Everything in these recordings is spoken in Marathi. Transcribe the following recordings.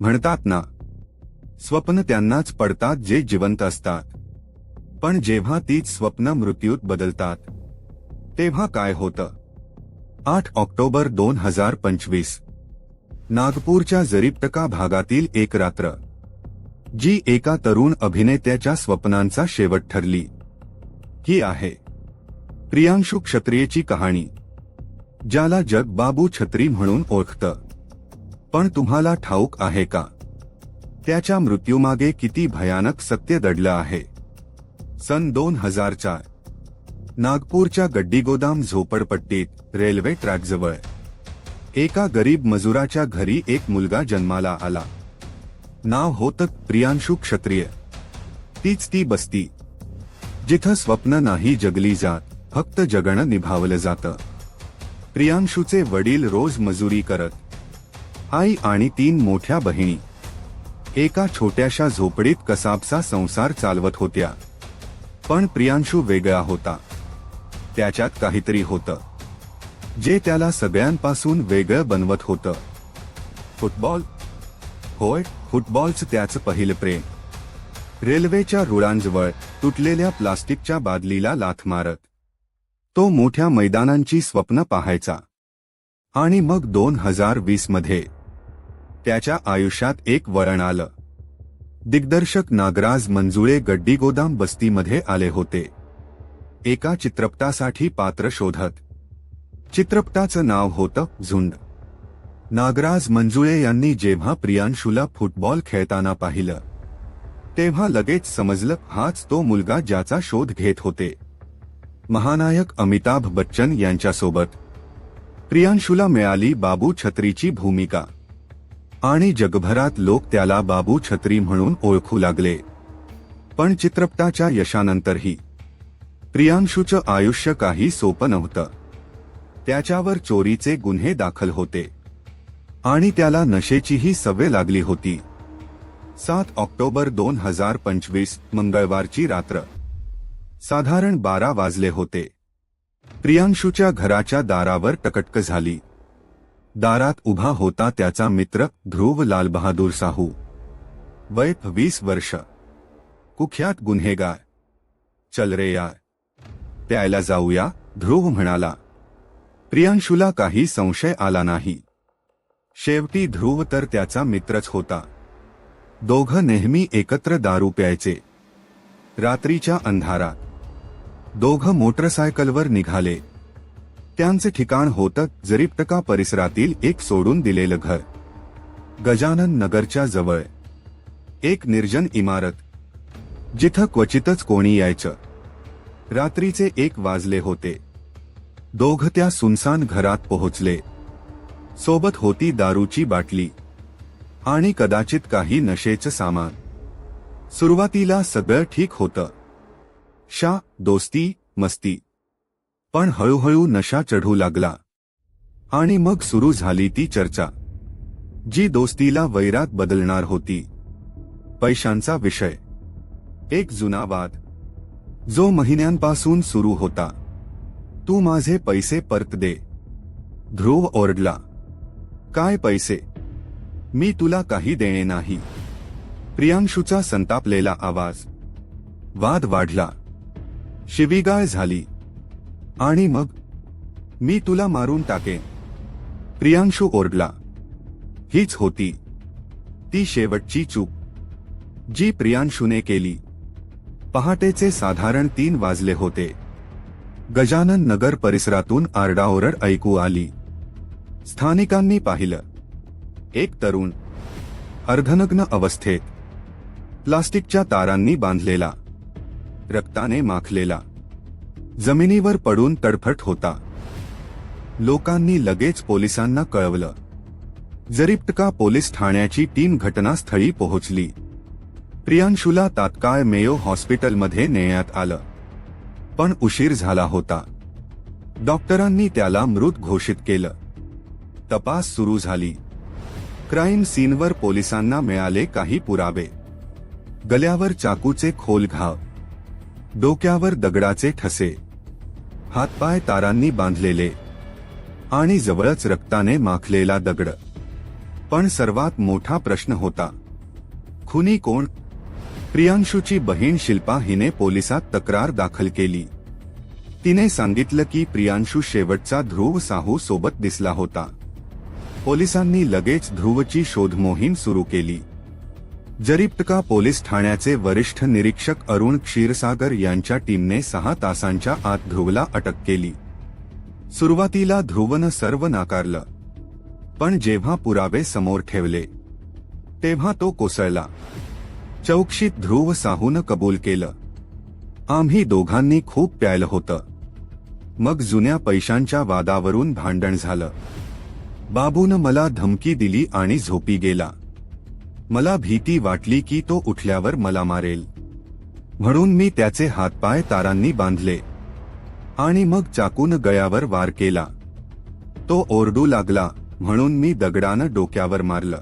म्हणतात ना स्वप्न त्यांनाच पडतात जे जिवंत असतात. पण जेव्हा तीच स्वप्न मृत्यूत बदलतात तेव्हा काय होतं? आठ ऑक्टोबर दोन हजार पंचवीस नागपूरच्या जरीपटका भागातील एक रात्र जी एका तरुण अभिनेत्याच्या स्वप्नांचा शेवट ठरली. ही आहे प्रियांशु क्षत्रियेची कहाणी ज्याला जग बाबू छत्री म्हणून ओळखतं. पण तुम्हाला ठाऊक आहे का? त्याच्या मृत्यूमागे किती भयानक सत्य दडलं आहे. सन दोन हजार चार. नागपूरच्या गड्डीगोदाम झोपडपट्टीत रेल्वे ट्रॅकजवळ. एका गरीब मजुराच्या घरी एक मुलगा जन्माला आला. नाव होतं प्रियांशु क्षत्रिय. तीच ती बस्ती. जिथं स्वप्न नाही जगली जात फक्त जगणं निभावलं जातं. प्रियांशूचे वडील रोज मजुरी करत. आई आणि तीन मोठ्या बहिणी. एका छोट्याशा झोपडीत कसाबचा संसार चालवत होत्या. पण प्रियांशू वेगळा होता. त्याच्यात काहीतरी होतं. जे त्याला सगळ्यांपासून वेगळं बनवत होतं. फुटबॉल? होय फुटबॉलचं त्याचं पहिलं प्रेम. रेल्वेच्या रुळांजवळ तुटलेल्या प्लास्टिकच्या बादलीला लाथ मारत. तो मोठ्या मैदानांची स्वप्न पाहायचा. आणि मग दोन हजार वीसमध्ये त्याच्या आयुष्यात एक वळण आलं. दिग्दर्शक नागराज मंजुळे गड्डीगोदाम बस्तीमध्ये आले होते. एका चित्रपटासाठी पात्र शोधत. चित्रपटाचं नाव होतं झुंड. नागराज मंजुळे यांनी जेव्हा प्रियांशूला फुटबॉल खेळताना पाहिलं तेव्हा लगेच समजलं हाच तो मुलगा ज्याचा शोध घेत होते. महानायक अमिताभ बच्चन यांच्यासोबत. प्रियांशूला मिळाली बाबू छत्रीची भूमिका. आणि जगभरात लोक त्याला बाबू छत्री म्हणून ओळखू लागले. पण चित्रपटाच्या यशानंतरही प्रियांशूचं आयुष्य काही सोपं नव्हतं. त्याच्यावर चोरीचे गुन्हे दाखल होते. आणि त्याला नशेचीही सवय लागली होती. सात ऑक्टोबर दोन हजार पंचवीस मंगळवारची रात्र. साधारण बारा वाजले होते. प्रियांशूच्या घराच्या दारावर टकटक झाली. दारात उभा होता त्याचा मित्र ध्रुव लालबहादूर साहू. वय वीस वर्ष. कुख्यात गुन्हेगार. चल रे यार. प्यायला जाऊया ध्रुव म्हणाला. प्रियांशूला काही संशय आला नाही. शेवटी ध्रुव तर त्याचा मित्रच होता. दोघं नेहमी एकत्र दारू प्यायचे. रात्रीच्या अंधारात. दोघं मोटरसायकलवर निघाले. त्यांचे ठिकाण होतं जरीपटका परिसरातील एक सोडून दिलेलं घर. गजानन नगरच्या जवळ. एक निर्जन इमारत. जिथं क्वचितच कोणी यायचं. रात्रीचे एक वाजले होते. दोघ त्या सुनसान घरात पोहोचले. सोबत होती दारूची बाटली. आणि कदाचित काही नशेचं सामान. सुरुवातीला सगळं ठीक होतं. शा दोस्ती मस्ती. पण हळूहळू नशा चढू लागला. आणि मग सुरू झाली ती चर्चा. जी दोस्तीला वैरात बदलणार होती. पैशांचा विषय. एक जुना वाद. जो महिन्यांपासून सुरू होता. तू माझे पैसे परत दे. ध्रुव ओरडला. काय पैसे? मी तुला काही देणे नाही. प्रियांशूचा संतापलेला आवाज. वाद वाढला. शिवीगाळ झाली. आणि मग मी तुला मारून टाकेन प्रियांशू ओरडला. हीच होती. ती शेवटची चूक. जी प्रियांशूने केली. पहाटेचे साधारण तीन वाजले होते. गजानन नगर परिसरातून आरडाओरड ऐकू आली. स्थानिकांनी पाहिलं. एक तरुण. अर्धनग्न अवस्थेत. प्लास्टिकच्या तारांनी बांधलेला. रक्ताने माखलेला. जमिनीवर पडून तडफट होता. लोकांनी लगेच पोलिसांना कळवलं. जरिप्टका पोलीस ठाण्याची टीम घटनास्थळी पोहोचली. प्रियांशूला तात्काळ मेयो हॉस्पिटलमध्ये नेण्यात आलं. पण उशीर झाला होता. डॉक्टरांनी त्याला मृत घोषित केलं. तपास सुरू झाली. क्राईम सीनवर पोलिसांना मिळाले काही पुरावे. गल्यावर चाकूचे खोल घाव. डोक्यावर दगडाचे ठसे. हातपाय तारांनी बांधलेले आणि जवळच रक्ताने माखलेला दगड. पण सर्वात मोठा प्रश्न होता खुनी कोण? प्रियांशूची बहीण शिल्पा हिने पोलिसात तक्रार दाखल केली. तिने सांगितलं की प्रियांशू शेवटचा ध्रुव साहू सोबत दिसला होता. पोलिसांनी लगेच ध्रुवची शोधमोहीम सुरू केली. जरीप्टका पोलीस ठाण्याचे वरिष्ठ निरीक्षक अरुण क्षीरसागर यांच्या टीमने सहा तासांच्या आत ध्रुवला अटक केली. सुरुवातीला ध्रुवनं सर्व नाकारलं. पण जेव्हा पुरावे समोर ठेवले तेव्हा तो कोसळला. चौकशीत ध्रुव साहूनं कबूल केलं. आम्ही दोघांनी खूप प्यायलं होतं. मग जुन्या पैशांच्या वादावरून भांडण झालं. बाबूनं मला धमकी दिली आणि झोपी गेला. मला भीती वाटली की तो उठल्यावर मला मारेल. म्हणून मी त्याचे हातपाय तारांनी बांधले. आणि मग चाकून गळ्यावर वार केला. तो ओरडू लागला म्हणून मी दगडानं डोक्यावर मारलं.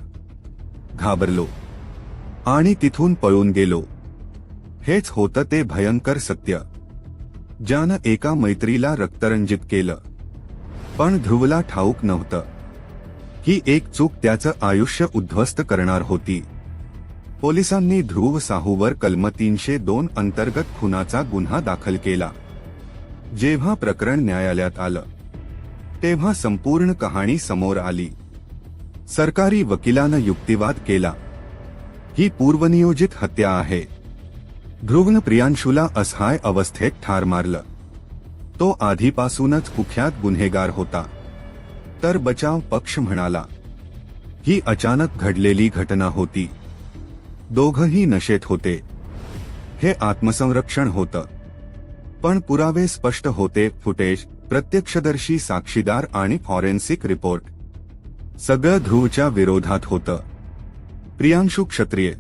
घाबरलो. आणि तिथून पळून गेलो. हेच होतं ते भयंकर सत्य. ज्यानं एका मैत्रीला रक्तरंजित केलं. पण ध्रुवला ठाऊक नव्हतं. ही एक चूक त्याचं आयुष्य उद्ध्वस्त करणार होती. पोलिसांनी ध्रुव साहूवर कलम तीनशे दोन अंतर्गत खुनाचा गुन्हा दाखल केला. जेव्हा प्रकरण न्यायालयात आलं तेव्हा संपूर्ण कहाणी समोर आली. सरकारी वकिलानं युक्तिवाद केला. ही पूर्वनियोजित हत्या आहे. ध्रुवनं प्रियांशूला असहाय अवस्थेत ठार मारलं. तो आधीपासूनच कुख्यात गुन्हेगार होता. तर बचाव पक्ष म्हणाला ही अचानक घडलेली घटना होती. दोघही नशेत होते. हे आत्मसंरक्षण होतं. पण पुरावे स्पष्ट होते. फुटेज प्रत्यक्षदर्शी साक्षीदार आणि फॉरेन्सिक रिपोर्ट. सगळं ध्रुवच्या विरोधात होतं. प्रियांशू क्षत्रिय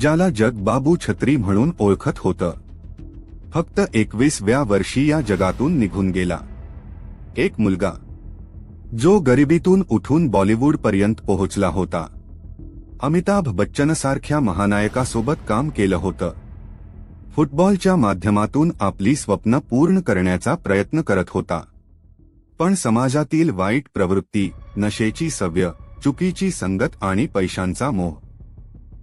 ज्याला जग बाबू छत्री म्हणून ओळखत होतं. फक्त एकवीसव्या वर्षी या जगातून निघून गेला. एक मुलगा जो गरिबीतून उठून बॉलिवूडपर्यंत पोहोचला होता. अमिताभ बच्चनसारख्या महानायकासोबत काम केलं होतं. फुटबॉलच्या माध्यमातून आपली स्वप्न पूर्ण करण्याचा प्रयत्न करत होता. पण समाजातील वाईट प्रवृत्ती नशेची सव्य चुकीची संगत आणि पैशांचा मोह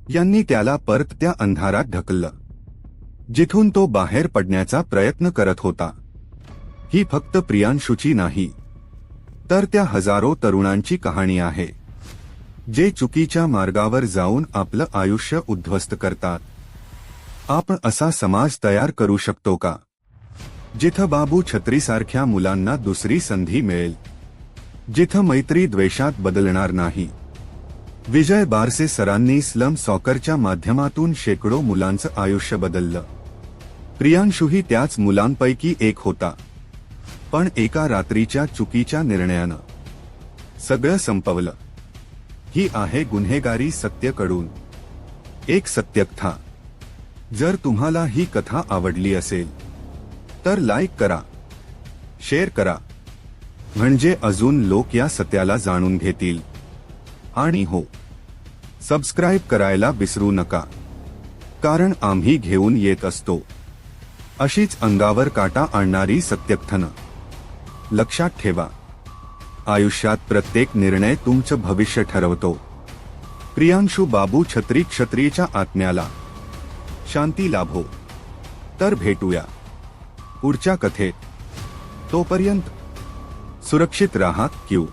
यांनी त्याला परत त्या अंधारात ढकललं. जिथून तो बाहेर पडण्याचा प्रयत्न करत होता. ही फक्त प्रियांशूची नाही तर त्या हजारो तरुणांची कहाणी आहे जे चुकीच्या मार्गावर जाऊन आपलं आयुष्य उद्ध्वस्त करतात. आपण असा समाज तयार करू शकतो का? जिथं बाबू छत्रीसारख्या मुलांना दुसरी संधी मिळेल. जिथं मैत्री द्वेषात बदलणार नाही. विजय बारसे सरांनी स्लम सॉकरच्या माध्यमातून शेकडो मुलांचं आयुष्य बदललं. प्रियांशूही त्याच मुलांपैकी एक होता. पण एका रात्रीच्या चुकीच्या निर्णयानं सगळं संपवलं. ही आहे गुन्हेगारी सत्यकडून. एक सत्यकथा. जर तुम्हाला ही कथा आवडली असेल तर लाईक करा. शेअर करा. म्हणजे अजून लोक या सत्याला जाणून घेतील. आणि हो सबस्क्राईब करायला विसरू नका. कारण आम्ही घेऊन येत असतो. अशीच अंगावर काटा आणणारी सत्यकथनं. लक्षात ठेवा. आयुष्यात प्रत्येक निर्णय तुमचं भविष्य ठरवतो. प्रियांशू बाबू छत्री क्षत्रियच्या आत्म्याला. शांती लाभो. तर भेटूया. पुढच्या कथेत. तोपर्यंत सुरक्षित राहा क्यू.